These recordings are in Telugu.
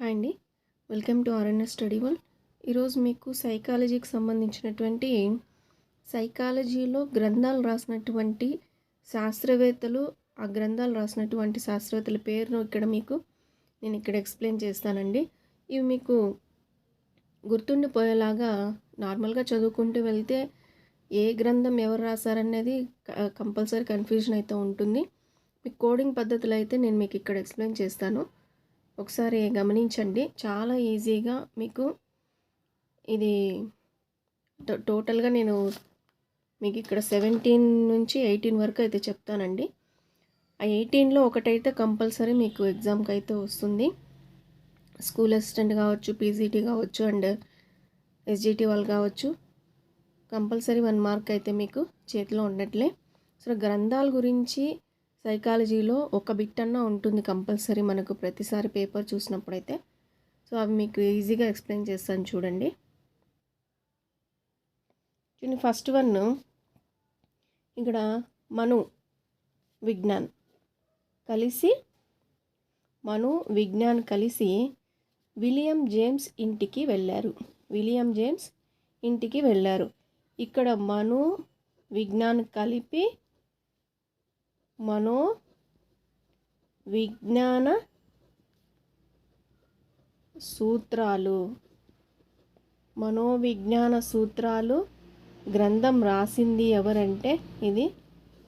హాయ్ అండి. Welcome to RNS study world. ఈరోజు మీకు సైకాలజీకి సంబంధించినటువంటి సైకాలజీలో గ్రంథాలు రాసినటువంటి శాస్త్రవేత్తలు ఆ గ్రంథాలు రాసినటువంటి శాస్త్రవేత్తల పేరును ఇక్కడ మీకు నేను ఇక్కడ ఎక్స్ప్లెయిన్ చేస్తానండి. ఇవి మీకు గుర్తుండిపోయేలాగా నార్మల్గా చదువుకుంటూ వెళ్తే ఏ గ్రంథం ఎవరు రాశారనేది కంపల్సరీ కన్ఫ్యూజన్ అయితే ఉంటుంది. మీకు కోడింగ్ పద్ధతులు అయితే నేను మీకు ఇక్కడ ఎక్స్ప్లెయిన్ చేస్తాను. ఒకసారి గమనించండి. చాలా ఈజీగా మీకు ఇది టో- టోటల్గా నేను మీకు ఇక్కడ సెవెంటీన్ నుంచి ఎయిటీన్ వరకు అయితే చెప్తానండి. ఆ ఎయిటీన్లో ఒకటైతే కంపల్సరీ మీకు ఎగ్జామ్కి అయితే వస్తుంది. స్కూల్ అసిస్టెంట్ కావచ్చు పీజీటీ కావచ్చు అండ్ ఎస్జిటి వాళ్ళు కావచ్చు కంపల్సరీ వన్ మార్క్ అయితే మీకు చేతిలో ఉన్నట్లే. సో గ్రంథాల గురించి సైకాలజీలో ఒక బిట్ అన్నా ఉంటుంది కంపల్సరీ మనకు ప్రతిసారి పేపర్ చూసినప్పుడైతే. సో అవి మీకు ఈజీగా ఎక్స్ప్లెయిన్ చేస్తాను చూడండి. చూడండి ఫస్ట్ వన్ ఇక్కడ మను విజ్ఞాన్. కలిసి మను విజ్ఞాన్ కలిసి విలియం జేమ్స్ ఇంటికి వెళ్ళారు. విలియం జేమ్స్ ఇంటికి వెళ్ళారు. ఇక్కడ మను విజ్ఞాన్ కలిపి మనో విజ్ఞాన సూత్రాలు. మనోవిజ్ఞాన సూత్రాలు గ్రంథం రాసింది ఎవరంటే? ఇది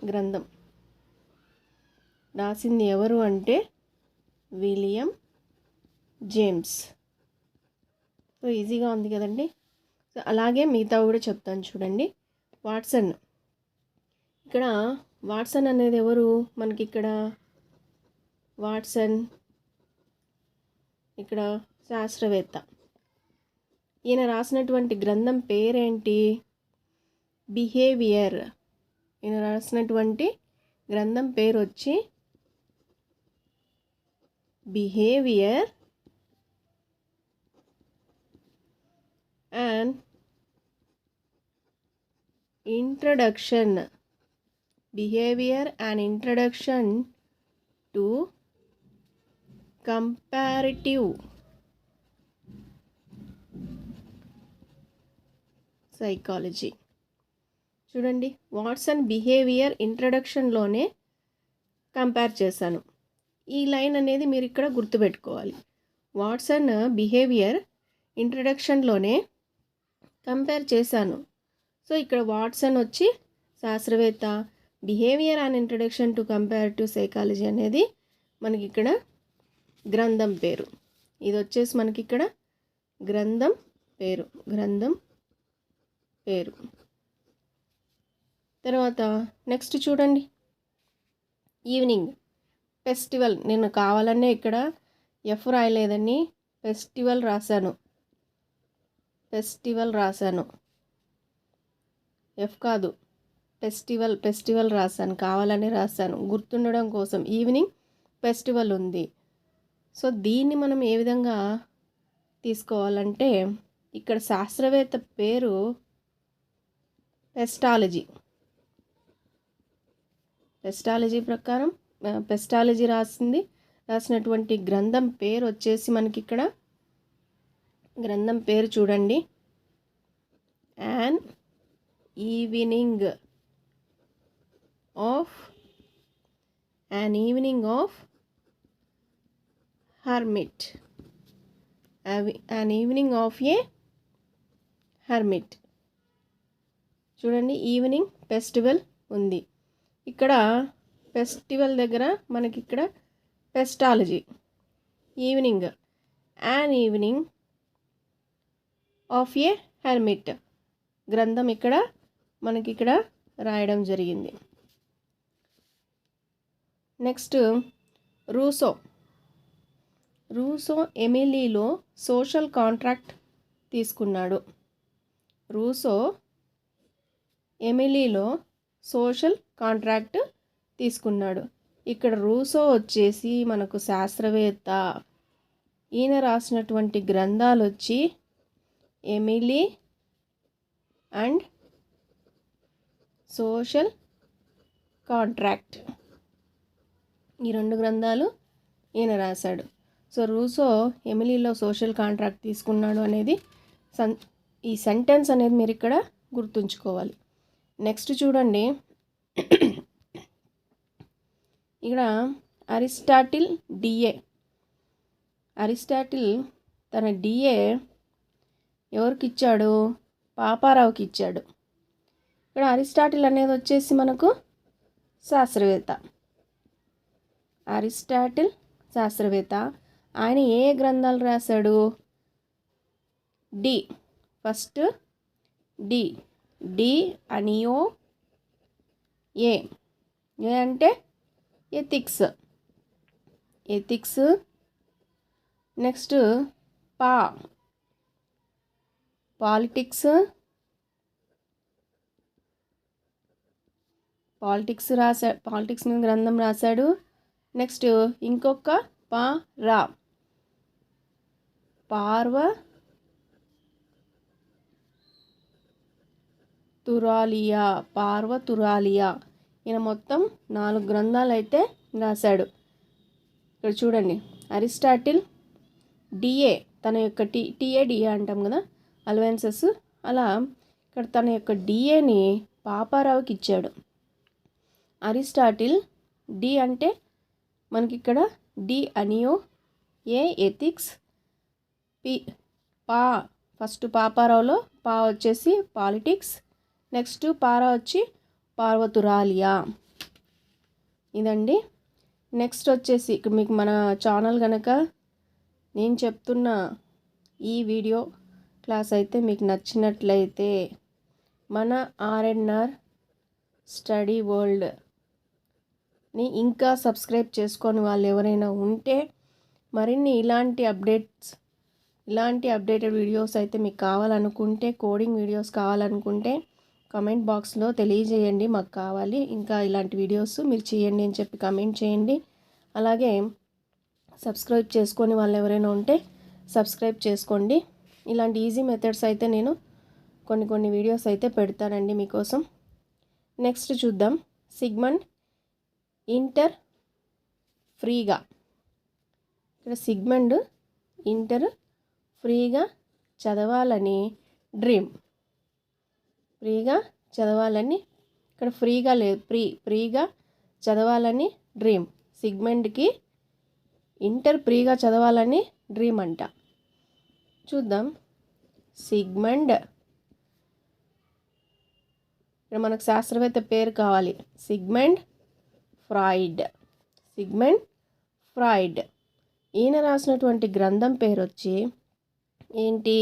గ్రంథం. రాసింది ఎవరు అంటే? William James. సో ఈజీగా ఉంది కదండి. సో అలాగే మిగతా కూడా చెప్తాను చూడండి. వాట్సన్. ఇక్కడ వాట్సన్ అనేది ఎవరు? మనకి ఇక్కడ వాట్సన్ ఇక్కడ శాస్త్రవేత్త. ఈయన రాసినటువంటి గ్రంథం పేరేంటి? బిహేవియర్. ఈయన రాసినటువంటి గ్రంథం పేరు వచ్చి behaviour and introduction. Behaviour and introduction to comparative psychology. చూడండి వాట్సన్ బిహేవియర్ ఇంట్రడక్షన్లోనే కంపేర్ చేశాను. ఈ లైన్ అనేది మీరు ఇక్కడ గుర్తుపెట్టుకోవాలి. వాట్సన్ బిహేవియర్ ఇంట్రడక్షన్లోనే కంపేర్ చేశాను. సో ఇక్కడ వాట్సన్ వచ్చి శాస్త్రవేత్త behaviour and introduction to comparative psychology అనేది మనకి ఇక్కడ గ్రంథం పేరు. ఇది వచ్చేసి మనకి ఇక్కడ గ్రంథం పేరు. గ్రంథం పేరు. తర్వాత నెక్స్ట్ చూడండి. ఈవినింగ్. ఫెస్టివల్. నేను కావాలనే ఇక్కడ ఎఫ్ రాయలేదని ఫెస్టివల్ రాశాను. ఫెస్టివల్ రాశాను. ఎఫ్ కాదు. ఫెస్టివల్ ఫెస్టివల్ రాశాను కావాలని రాశాను. గుర్తుండడం కోసం ఈవినింగ్ ఫెస్టివల్ ఉంది. సో దీన్ని మనం ఏ విధంగా తీసుకోవాలంటే ఇక్కడ శాస్త్రవేత్త పేరు పెస్టాలజీ. పెస్టాలజీ ప్రకారం పెస్టాలజీ రాసింది. రాసినటువంటి గ్రంథం పేరు వచ్చేసి మనకి ఇక్కడ. గ్రంథం పేరు చూడండి. An evening of an evening of hermit. An evening of a hermit. చూడండి ఈవినింగ్ ఫెస్టివల్ ఉంది. ఇక్కడ ఫెస్టివల్ దగ్గర మనకి ఇక్కడ ఫెస్టాలజీ evening an evening of a hermit గ్రంథం ఇక్కడ మనకి ఇక్కడ రాయడం జరిగింది. Next Rousseau. రూసో ఎమిలీలో సోషల్ కాంట్రాక్ట్ తీసుకున్నాడు. రూసో ఎమిలీలో సోషల్ కాంట్రాక్ట్ తీసుకున్నాడు. ఇక్కడ రూసో వచ్చేసి మనకు శాస్త్రవేత్త. ఈయన రాసినటువంటి గ్రంథాలు వచ్చి ఎమిలీ అండ్ సోషల్ కాంట్రాక్ట్. ఈ రెండు గ్రంథాలు ఈయన రాశాడు. సో రూసో ఎమిలీలో సోషల్ కాంట్రాక్ట్ తీసుకున్నాడు అనేది సన్ ఈ సెంటెన్స్ అనేది మీరు ఇక్కడ గుర్తుంచుకోవాలి. నెక్స్ట్ చూడండి. ఇక్కడ అరిస్టాటిల్ డిఏ. అరిస్టాటిల్ తన డిఏ ఎవరికి ఇచ్చాడు పాపారావుకి ఇచ్చాడు. ఇక్కడ అరిస్టాటిల్ అనేది వచ్చేసి మనకు శాస్త్రవేత్త. అరిస్టాటిల్ శాస్త్రవేత్త. ఆయన ఏ గ్రంథాలు రాశాడు? డి. First D. డి. అనియో. ఏ. ఏ అంటే ఎథిక్స్. ఎథిక్స్. నెక్స్ట్ పా. పాలిటిక్స్. పాలిటిక్స్ రాశా పాలిటిక్స్ మీద గ్రంథం రాశాడు. నెక్స్ట్ ఇంకొక పా రా. పార్వ తురాలియా పార్వ తురాలియా. ఈయన మొత్తం నాలుగు గ్రంథాలు అయితే రాశాడు. ఇక్కడ చూడండి. అరిస్టాటిల్ డిఏ తన యొక్క టి టిఏ డిఏ అంటాం కదా అలవెన్సెస్. అలా ఇక్కడ తన యొక్క డిఏని పాపారావుకి ఇచ్చాడు. అరిస్టాటిల్ డి అంటే మనకి ఇక్కడ డి అనియో ఏ ఎథిక్స్ పి పా ఫస్ట్ పాపారావులో పా వచ్చేసి పాలిటిక్స్ నెక్స్ట్ పారా వచ్చి పార్వతురాలియా. ఇదండి. నెక్స్ట్ వచ్చేసి మీకు మన ఛానల్ కనుక నేను చెప్తున్న ఈ వీడియో క్లాస్ అయితే మీకు నచ్చినట్లయితే మన ఆర్ఎన్ఆర్ స్టడీ వరల్డ్ ని ఇంకా సబ్స్క్రైబ్ చేసుకొని వాళ్ళు ఎవరైనా ఉంటే మరిన్ని ఇలాంటి అప్డేట్స్ ఇలాంటి అప్డేటెడ్ వీడియోస్ అయితే మీకు కావాలనుకుంటే కోడింగ్ వీడియోస్ కావాలనుకుంటే కమెంట్ బాక్స్లో తెలియజేయండి. మాకు కావాలి ఇంకా ఇలాంటి వీడియోస్ మీరు చేయండి అని చెప్పి కమెంట్ చేయండి. అలాగే సబ్స్క్రైబ్ చేసుకొని వాళ్ళు ఎవరైనా ఉంటే సబ్స్క్రైబ్ చేసుకోండి. ఇలాంటి ఈజీ మెథడ్స్ అయితే నేను కొన్ని కొన్ని వీడియోస్ అయితే పెడతానండి మీకోసం. నెక్స్ట్ చూద్దాం. సిగ్మండ్ ఇంటర్ ఫ్రీగా. ఇక్కడ సిగ్మండ్ ఇంటర్ ఫ్రీగా చదవాలని డ్రీమ్. ఫ్రీగా చదవాలని ఇక్కడ ఫ్రీగా లేదు ఫ్రీ ఫ్రీగా చదవాలని డ్రీమ్. సిగ్మెంట్కి ఇంటర్ ఫ్రీగా చదవాలని డ్రీమ్ అంట. చూద్దాం. సిగ్మండ్. ఇక్కడ మనకు శాస్త్రవేత్త పేరు కావాలి. Sigmund Freud Sigmund Freud. ఈయన రాసినటువంటి గ్రంథం పేరు వచ్చి ఏంటి?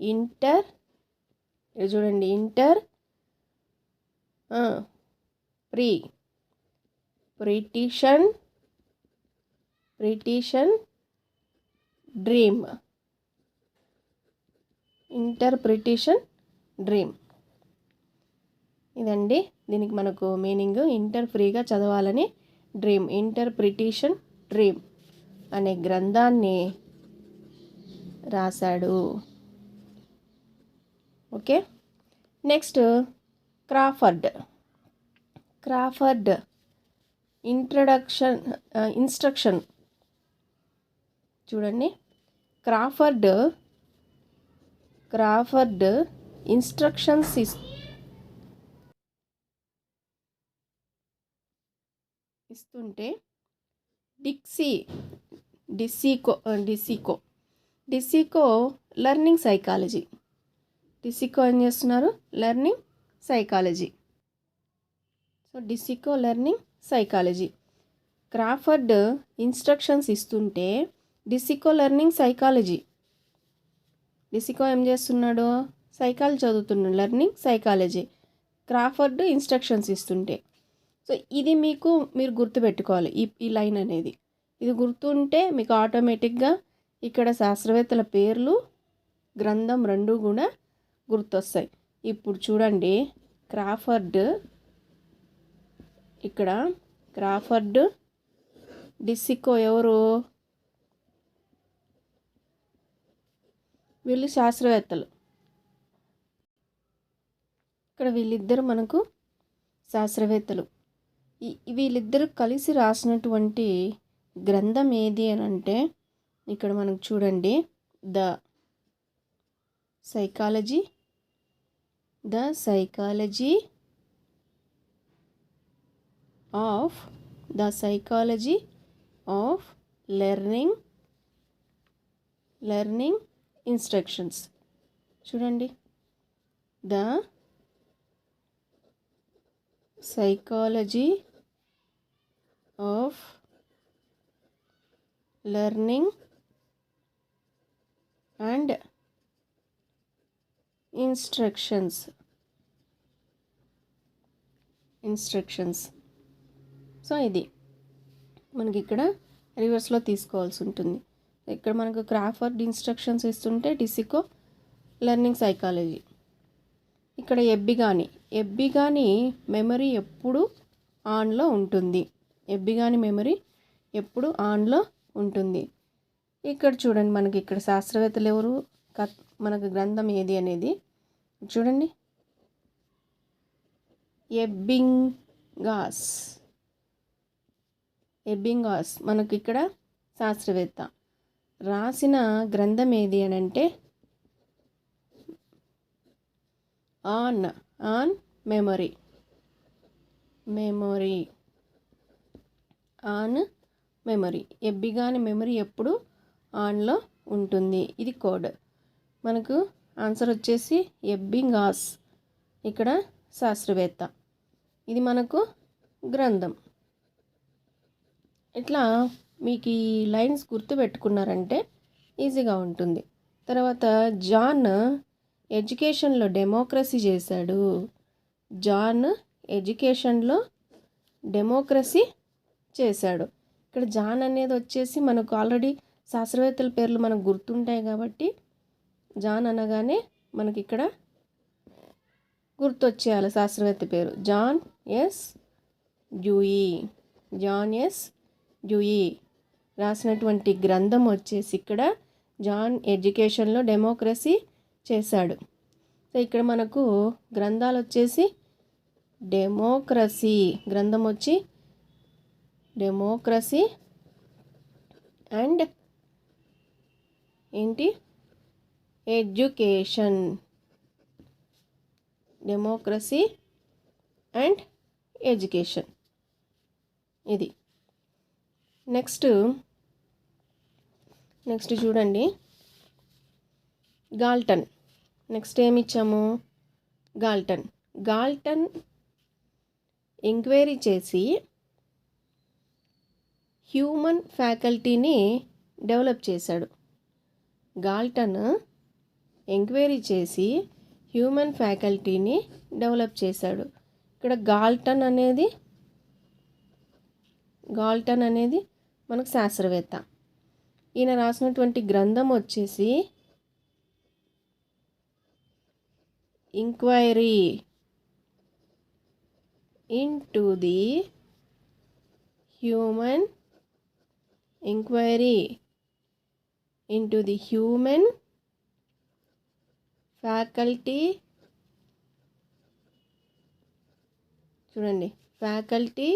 ఇంటర్ ఇది చూడండి ఇంటర్ ప్రీ ప్రిటిషన్ ప్రిటిషన్ డ్రీమ్. Interpretation dream. ఇదండి. దీనికి మనకు మీనింగ్ ఇంటర్ ఫ్రీగా చదవాలని డ్రీమ్ ఇంటర్ప్రిటేషన్ డ్రీమ్ అనే గ్రంథాన్ని రాశాడు. Okay? Next Crawford. Crawford introduction instruction. చూడండి. క్రాఫర్డ్ క్రాఫర్డ్ ఇన్స్ట్రక్షన్స్ ఇస్ ఇస్తుంటే డిక్సీ డిసీకో డిసీకో. డిసికో లెర్నింగ్ సైకాలజీ. డిసికో ఏం చేస్తున్నారు? Learning psychology. So DeCecco learning psychology. Crawford instructions ఇస్తుంటే డిసికో లెర్నింగ్ సైకాలజీ. డిసికో ఏం చేస్తున్నాడు? సైకాలజీ చదువుతున్నాడు. Learning psychology. క్రాఫర్డ్ ఇన్స్ట్రక్షన్స్ ఇస్తుంటే. సో ఇది మీకు మీరు గుర్తుపెట్టుకోవాలి ఈ ఈ లైన్ అనేది. ఇది గుర్తుంటే మీకు ఆటోమేటిక్గా ఇక్కడ శాస్త్రవేత్తల పేర్లు గ్రంథం రెండు కూడా గుర్తొస్తాయి. ఇప్పుడు చూడండి క్రాఫర్డ్ ఇక్కడ క్రాఫర్డ్ డిసికో ఎవరు? వీళ్ళు శాస్త్రవేత్తలు. ఇక్కడ వీళ్ళిద్దరు మనకు శాస్త్రవేత్తలు. వీళ్ళిద్దరు కలిసి రాసినటువంటి గ్రంథం ఏది అని అంటే ఇక్కడ మనకు చూడండి. The psychology. The psychology of the psychology of learning learning instructions. చూడండి. The psychology of learning and instructions instructions so ఇది మనకి ఇక్కడ రివర్స్లో తీసుకోవాల్సి ఉంటుంది. ఇక్కడ మనకు క్రాఫర్డ్ ఇన్స్ట్రక్షన్స్ ఇస్తుంటే డిసికో లెర్నింగ్ సైకాలజీ ఇక్కడ ఎబ్బి కానీ ఎబ్బి కానీ మెమరీ ఎప్పుడు ఆన్లో ఉంటుంది. ఎబ్బిగాని మెమరీ ఎప్పుడు ఆన్లో ఉంటుంది. ఇక్కడ చూడండి మనకి ఇక్కడ శాస్త్రవేత్తలు ఎవరు? కత్ మనకు గ్రంథం ఏది అనేది. చూడండి. ఎబ్బింగాస్. ఎబ్బింగాస్ మనకి ఇక్కడ శాస్త్రవేత్త. రాసిన గ్రంథం ఏది అని అంటే on on memory memory on memory. ఎబ్బిగాని memory ఎప్పుడు ఆన్లో ఉంటుంది. ఇది కోడ్. మనకు ఆన్సర్ వచ్చేసి ఎబ్బింగాస్. ఇక్కడ శాస్త్రవేత్త. ఇది మనకు గ్రంథం. ఇట్లా మీకు ఈ లైన్స్ గుర్తు పెట్టుకున్నారంటే ఈజీగా ఉంటుంది. తర్వాత జాన్ ఎడ్యుకేషన్లో డెమోక్రసీ చేశాడు. జాన్ ఎడ్యుకేషన్లో డెమోక్రసీ చేశాడు. ఇక్కడ జాన్ అనేది వచ్చేసి మనకు ఆల్రెడీ శాస్త్రవేత్తల పేర్లు మనకు గుర్తుంటాయి కాబట్టి జాన్ అనగానే మనకి ఇక్కడ గుర్తొచ్చేయాలి శాస్త్రవేత్త పేరు. John S Dewey John S Dewey రాసినటువంటి గ్రంథం వచ్చేసి ఇక్కడ జాన్ ఎడ్యుకేషన్లో డెమోక్రసీ చేశాడు. సో ఇక్కడ మనకు గ్రంథాలు వచ్చేసి డెమోక్రసీ గ్రంథం వచ్చి డెమోక్రసీ అండ్ ఏంటి? ఎడ్యుకేషన్ డెమోక్రసీ అండ్ ఎడ్యుకేషన్ ఇది. నెక్స్ట్ నెక్స్ట్ చూడండి. గాల్టన్ నెక్స్ట్ ఏమి ఇచ్చాము గాల్టన్ గాల్టన్ ఎంక్వైరీ చేసి హ్యూమన్ ఫ్యాకల్టీని డెవలప్ చేశాడు. గాల్టన్ ఎంక్వైరీ చేసి హ్యూమన్ ఫ్యాకల్టీని డెవలప్ చేశాడు. ఇక్కడ గాల్టన్ అనేది గాల్టన్ అనేది మనకు శాస్త్రవేత్త. ఈయన రాసినటువంటి గ్రంథం వచ్చేసి inquiry into the human enquiry into the human faculty చూడండి faculty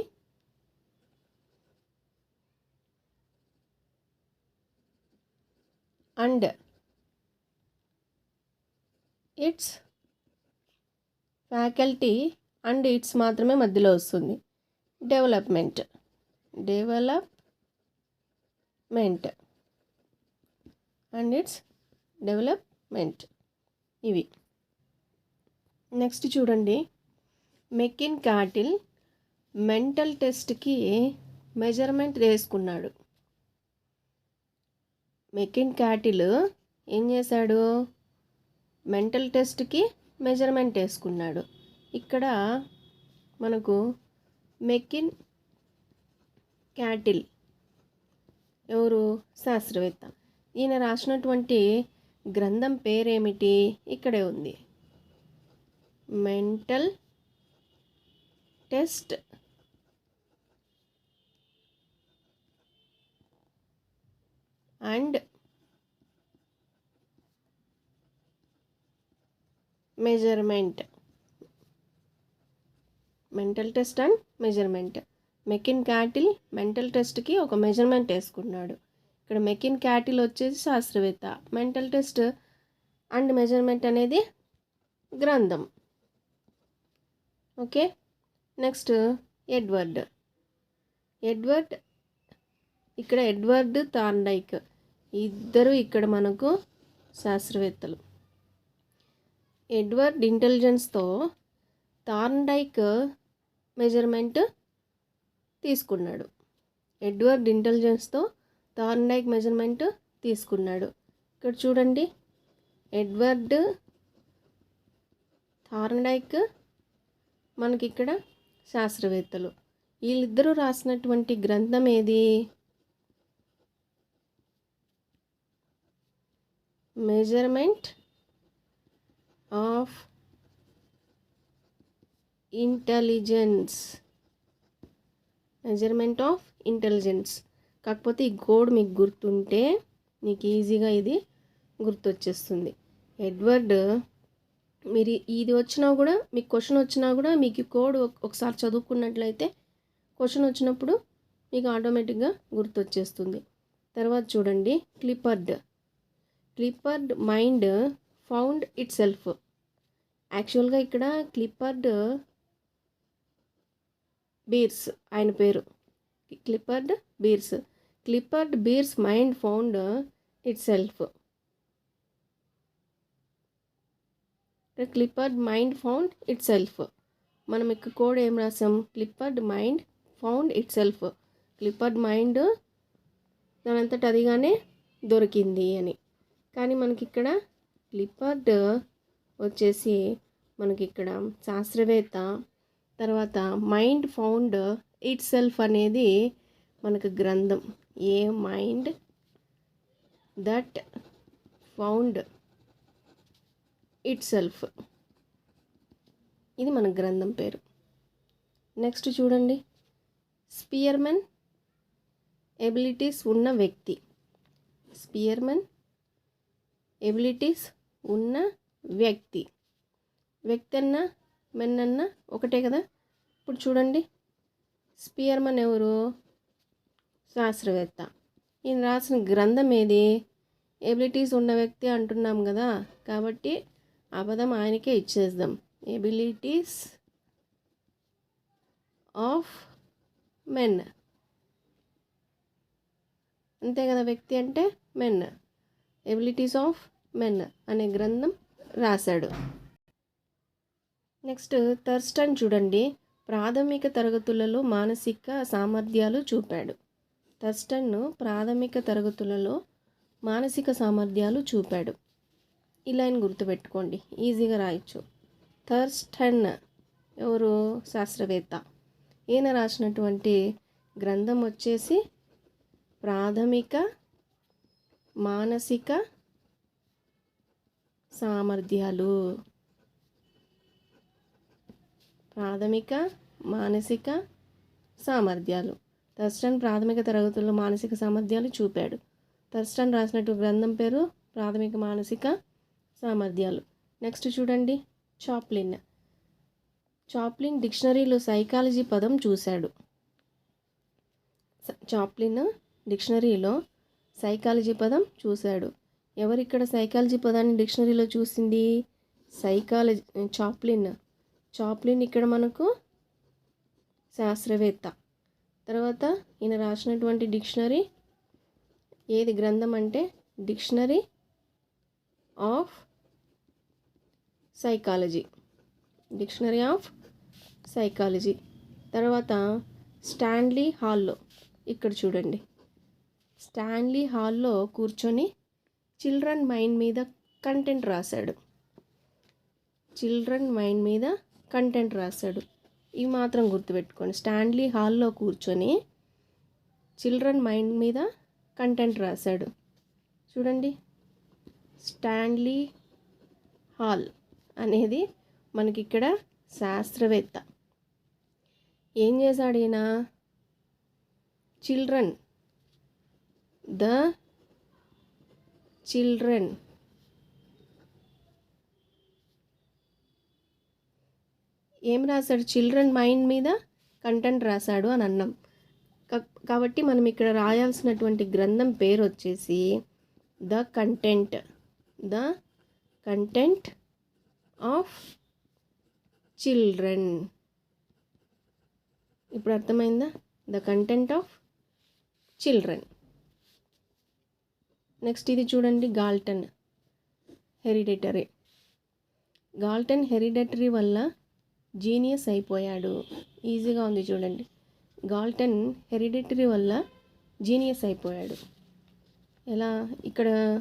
and its faculty and its మాత్రమే మధ్యలో వస్తుంది. Development development and its development. ఇవి. నెక్స్ట్ చూడండి. మెకిన్ కాటిల్ మెంటల్ టెస్ట్కి మెజర్మెంట్ వేసుకున్నాడు. మెకిన్ క్యాటిల్ ఏం చేశాడు? మెంటల్ టెస్ట్కి మెజర్మెంట్ వేసుకున్నాడు. ఇక్కడ మనకు మెకిన్ క్యాటిల్ ఎవరు? శాస్త్రవేత్త. ఈయన రాసినటువంటి గ్రంథం పేరేమిటి? ఇక్కడే ఉంది. Mental test and measurement. Mental test and measurement. McKeen Cattell mental టెస్ట్కి ఒక మెజర్మెంట్ వేసుకున్నాడు. ఇక్కడ మెకిన్ క్యాటిల్ వచ్చేసి శాస్త్రవేత్త. మెంటల్ టెస్ట్ అండ్ మెజర్మెంట్ అనేది గ్రంథం. ఓకే? Next Edward. ఎడ్వర్డ్ ఇక్కడ ఎడ్వర్డ్ థార్న్డైక్ ఇద్దరు ఇక్కడ మనకు శాస్త్రవేత్తలు. ఎడ్వర్డ్ ఇంటెలిజెన్స్తో థార్న్డైక్ మెజర్మెంట్ తీసుకున్నాడు. ఎడ్వర్డ్ ఇంటెలిజెన్స్తో థార్న్డైక్ మెజర్మెంట్ తీసుకున్నాడు. ఇక్కడ చూడండి. ఎడ్వర్డ్ థార్న్డైక్ మనకి ఇక్కడ శాస్త్రవేత్తలు. వీళ్ళిద్దరూ రాసినటువంటి గ్రంథం ఏది? Measurement of intelligence. Measurement of intelligence కాకపోతే ఈ కోడ్ మీకు గుర్తుంటే మీకు ఈజీగా ఇది గుర్తొచ్చేస్తుంది. ఎడ్వర్డ్ మీరు ఇది వచ్చినా కూడా మీకు క్వశ్చన్ వచ్చినా కూడా మీకు ఈ కోడ్ ఒకసారి చదువుకున్నట్లయితే క్వశ్చన్ వచ్చినప్పుడు మీకు ఆటోమేటిక్గా గుర్తొచ్చేస్తుంది. తర్వాత చూడండి Clifford Clifford mind found itself యాక్చువల్గా ఇక్కడ క్లిపర్డ్ బీర్స్ ఆయన పేరు. Clifford Beers Clifford Beers mind found itself Clifford mind found itself మనం ఇక్కడ కోడ్ ఏం రాసాం? Clifford mind found itself Clifford mind దానంతట అదిగానే దొరికింది అని. కానీ మనకి ఇక్కడ క్లిపర్డ్ వచ్చేసి మనకి ఇక్కడ శాస్త్రవేత్త తర్వాత మైండ్ ఫౌండ్ ఇట్ సెల్ఫ్ అనేది మనకు గ్రంథం. A mind that found itself. ఇది మన గ్రంథం పేరు. నెక్స్ట్ చూడండి. స్పియర్మెన్ ఎబిలిటీస్ ఉన్న వ్యక్తి. స్పియర్మెన్ ఎబిలిటీస్ ఉన్న వ్యక్తి. వ్యక్తి అన్న మెన్నన్న ఒకటే కదా? ఇప్పుడు చూడండి. స్పియర్మన్ ఎవరు? శాస్త్రవేత్త. ఈయన రాసిన గ్రంథం ఏది? ఎబిలిటీస్ ఉన్న వ్యక్తి అంటున్నాం కదా. కాబట్టి ఆ పదం ఆయనకే ఇచ్చేద్దాం. Abilities of men. అంతే కదా వ్యక్తి అంటే మెన్. ఎబిలిటీస్ ఆఫ్ మెన్ అనే గ్రంథం రాశాడు. నెక్స్ట్ థర్స్టన్ చూడండి. ప్రాథమిక తరగతులలో మానసిక సామర్థ్యాలు చూపాడు. థర్స్టన్ను ప్రాథమిక తరగతులలో మానసిక సామర్థ్యాలు చూపాడు. ఈ లైన్ గుర్తుపెట్టుకోండి. ఈజీగా రాయొచ్చు. థర్స్టన్ ఎవరు? శాస్త్రవేత్త. ఈయన రాసినటువంటి గ్రంథం వచ్చేసి ప్రాథమిక మానసిక సామర్థ్యాలు. ప్రాథమిక మానసిక సామర్థ్యాలు. తర్స్టన్ ప్రాథమిక తరగతుల్లో మానసిక సామర్థ్యాలు చూపాడు. తర్స్టన్ రాసినట్టు గ్రంథం పేరు ప్రాథమిక మానసిక సామర్థ్యాలు. నెక్స్ట్ చూడండి. చాప్లిన్. చాప్లిన్ డిక్షనరీలో సైకాలజీ పదం చూశాడు. చాప్లిన్ డిక్షనరీలో సైకాలజీ పదం చూశాడు. ఎవరిక్కడ ఇక్కడ సైకాలజీ పదాన్ని డిక్షనరీలో చూసింది? Psychology Chaplin. చాప్లిన్ ఇక్కడ మనకు శాస్త్రవేత్త. తర్వాత ఈయన రాసినటువంటి డిక్షనరీ ఏది గ్రంథం అంటే dictionary of psychology. Dictionary of psychology. తర్వాత స్టాన్లీ హాల్లో ఇక్కడ చూడండి. స్టాన్లీ హాల్లో కూర్చొని చిల్డ్రన్ మైండ్ మీద కంటెంట్ రాశాడు. చిల్డ్రన్ మైండ్ మీద కంటెంట్ రాశాడు. ఇవి మాత్రం గుర్తుపెట్టుకోండి. స్టాన్లీ హాల్లో కూర్చొని చిల్డ్రన్ మైండ్ మీద కంటెంట్ రాశాడు. చూడండి. స్టాన్లీ హాల్ అనేది మనకి ఇక్కడ శాస్త్రవేత్త. ఏం చేశాడు ఈయన? చిల్డ్రన్. The children. ఏం రాశాడు? చిల్డ్రన్ మైండ్ మీద కంటెంట్ రాశాడు అని అన్నాం. కాబట్టి మనం ఇక్కడ రాయాల్సినటువంటి గ్రంథం పేరు వచ్చేసి the content. The content of children. ఇప్పుడు అర్థమైందా? The content of children. Next ఇది చూడండి గాల్టన్ హెరిడేటరీ. గాల్టన్ హెరిడేటరీ వల్ల జీనియస్ అయిపోయాడు. ఈజీగా ఉంది చూడండి. గాల్టన్ హెరిడిటరీ వల్ల జీనియస్ అయిపోయాడు. ఎలా? ఇక్కడ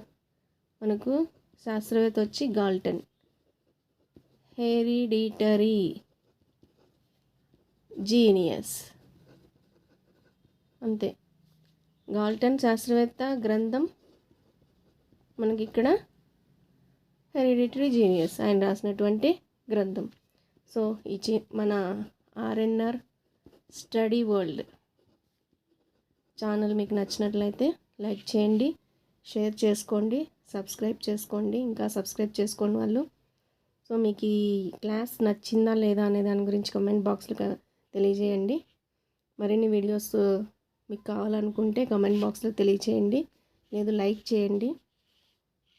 మనకు శాస్త్రవేత్త వచ్చి గాల్టన్. హెరిడిటరీ. జీనియస్. అంతే. గాల్టన్ శాస్త్రవేత్త గ్రంథం మనకి ఇక్కడ హెరిడిటరీ జీనియస్ ఆయన రాసినటువంటి గ్రంథం. సో ఈ చి మన ఆర్ఎన్ఆర్ స్టడీ వరల్డ్ ఛానల్ మీకు నచ్చినట్లయితే లైక్ చేయండి షేర్ చేసుకోండి సబ్స్క్రైబ్ చేసుకోండి ఇంకా సబ్స్క్రైబ్ చేసుకోండి వాళ్ళు. సో మీకు ఈ క్లాస్ నచ్చిందా లేదా అనే దాని గురించి కమెంట్ బాక్స్లో తెలియజేయండి. మరిన్ని వీడియోస్ మీకు కావాలనుకుంటే కమెంట్ బాక్స్లో తెలియచేయండి. లేదు లైక్ చేయండి.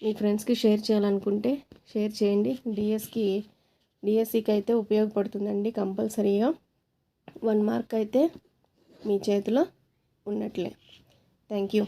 మీ ఫ్రెండ్స్కి షేర్ చేయాలనుకుంటే షేర్ చేయండి. డిఎస్కి డిఎస్సికి అయితే ఉపయోగపడుతుందండి కంపల్సరీగా. వన్ మార్క్ అయితే మీ చేతిలో ఉన్నట్లే. Thank you.